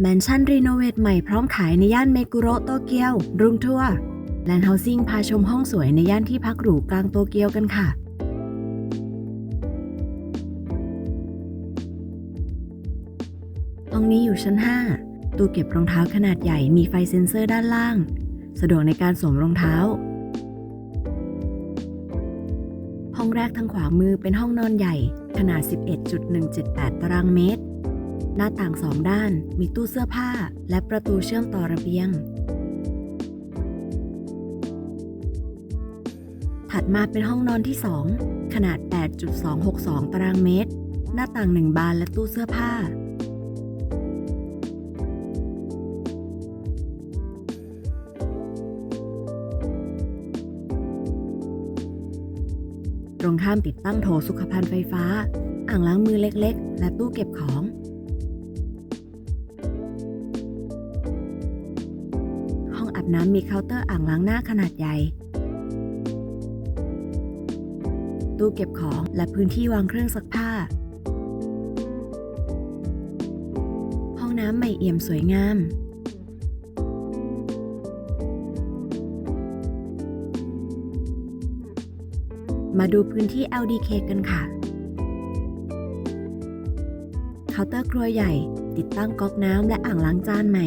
แมนชั่นรีโนเวทใหม่พร้อมขายในย่านเมกุโรโตเกียว รุ่งทั่วแลนด์เฮาซิ่งพาชมห้องสวยในย่านที่พักหรูกลางโตเกียวกันค่ะห้องนี้อยู่ชั้น 5 ตู้เก็บรองเท้าขนาดใหญ่มีไฟเซ็นเซอร์ด้านล่าง สะดวกในการสวมรองเท้า ห้องแรกทางขวามือเป็นห้องนอนใหญ่ ขนาด 11.178 ตารางเมตร หน้าต่างสองด้านมีตู้เสื้อผ้า และประตูเชื่อมต่อระเบียง ถัดมาเป็นห้องนอนที่ 2 ขนาด 8.262 ตารางเมตร หน้าต่างหนึ่งบานและตู้เสื้อผ้า ตรงข้ามติดตั้งโถสุขภัณฑ์ไฟฟ้า อ่างล้างมือเล็กๆ และตู้เก็บของ บน้ำมีเคาน์เตอร์อ่างล้างหน้าขนาดใหญ่ ตู้เก็บของและพื้นที่วางเครื่องซักผ้า ห้องน้ำใหม่เอี่ยมสวยงาม มาดูพื้นที่ LDK กันค่ะ เคาน์เตอร์ครัวใหญ่ ติดตั้งก๊อกน้ำและอ่างล้างจานใหม่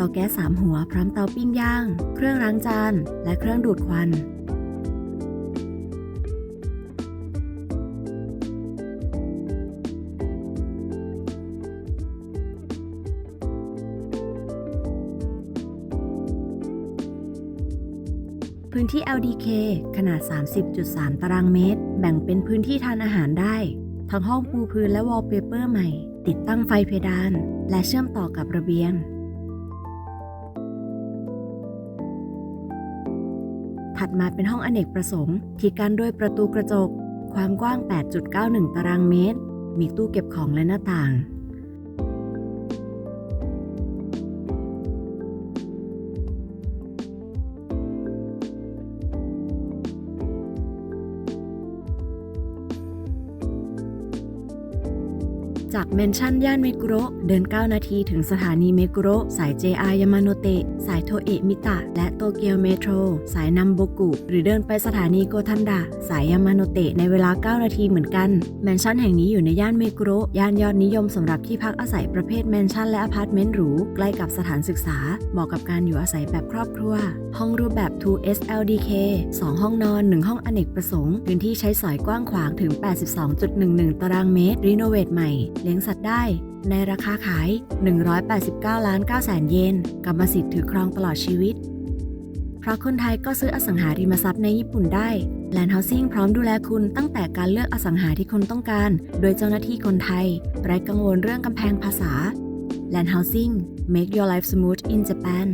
ตาแก๊สสามหัวพร้อมเตาปิ้งย่าง เครื่องล้างจาน และเครื่องดูดควันพื้นที่ LDK ขนาด 30.3 ตารางเมตร แบ่งเป็นพื้นที่ทานอาหารได้ ทั้งห้องปูพื้นและวอลเปเปอร์ใหม่ ติดตั้งไฟเพดาน และเชื่อมต่อกับระเบียง ถัดมาเป็นห้องอเนกประสงค์ ที่กั้นด้วยประตูกระจก ความกว้าง 8.91 ตารางเมตร มีตู้เก็บของและหน้าต่าง จากเมนชั่นย่านเมกุโระเดิน 9 นาทีถึงสถานีเมกุโระสาย JR ยามาโนเตะสายโทเอะมิตะ และโตเกียวเมโทร สายนัมโบกุ หรือเดินไปสถานีโกทันดะ สายยามาโนเตะในเวลา 9 นาทีเหมือนกัน แมนชั่นแห่งนี้อยู่ในย่านเมกุโระย่านยอดนิยมสำหรับที่พักอาศัยประเภทแมนชั่นและอพาร์ตเมนต์หรู ใกล้กับสถานศึกษา เหมาะกับการอยู่อาศัยแบบครอบครัว ห้องรูปแบบ 2S LDK 2 ห้องนอน 1 ห้องอเนกประสงค์ พื้นที่ใช้สอยกว้างขวางถึง 82.11 ตารางเมตร รีโนเวทใหม่เลี้ยงสัตว์ได้ ในราคาขาย 189 ล้าน9แสนเยนกรรมสิทธิ์ถือครองตลอดชีวิต เพราะคนไทยก็ซื้ออสังหาริมทรัพย์ในญี่ปุ่นได้ Land Housing พร้อมดูแลคุณตั้งแต่การเลือกอสังหาที่คุณต้องการ โดยเจ้าหน้าที่คนไทย ไร้กังวลเรื่องกำแพงภาษา Land Housing make your life smooth in Japan